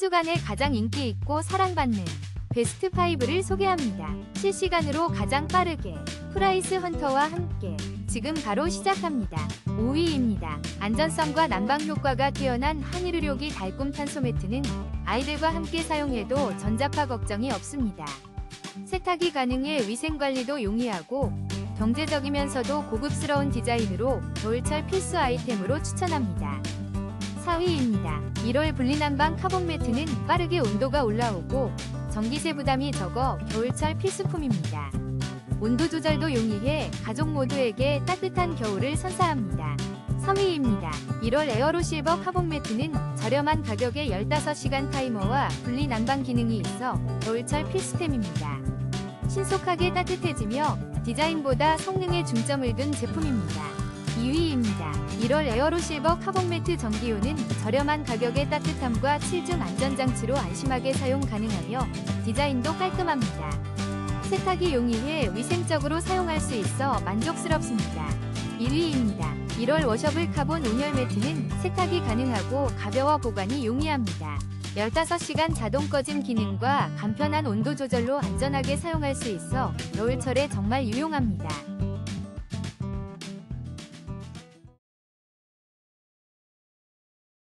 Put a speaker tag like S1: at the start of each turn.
S1: 주간에 가장 인기 있고 사랑받는 베스트 5를 소개합니다. 실시간으로 가장 빠르게 프라이스 헌터와 함께 지금 바로 시작합니다. 5위입니다. 안전성과 난방 효과가 뛰어난 한일 의료기 달꿈 탄소 매트는 아이들과 함께 사용해도 전자파 걱정이 없습니다. 세탁이 가능해 위생관리도 용이하고 경제적이면서도 고급스러운 디자인으로 겨울철 필수 아이템으로 추천합니다. 4위입니다. 1월 분리난방 카본 매트는 빠르게 온도가 올라오고 전기세 부담이 적어 겨울철 필수품입니다. 온도 조절도 용이해 가족 모두에게 따뜻한 겨울을 선사합니다. 3위입니다. 1월 에어로 실버 카본 매트는 저렴한 가격에 15시간 타이머와 분리 난방 기능이 있어 겨울철 필수템입니다. 신속하게 따뜻해지며 디자인보다 성능에 중점을 둔 제품입니다. 2위입니다. 1월 에어로 실버 카본 매트 전기요는 저렴한 가격의 따뜻함과 7중 안전장치로 안심하게 사용 가능하며 디자인도 깔끔합니다. 세탁이 용이해 위생적으로 사용할 수 있어 만족스럽습니다. 1위입니다. 1월 워셔블 카본 온열 매트는 세탁이 가능하고 가벼워 보관이 용이합니다. 15시간 자동 꺼짐 기능과 간편한 온도 조절로 안전하게 사용할 수 있어 겨울철에 정말 유용합니다.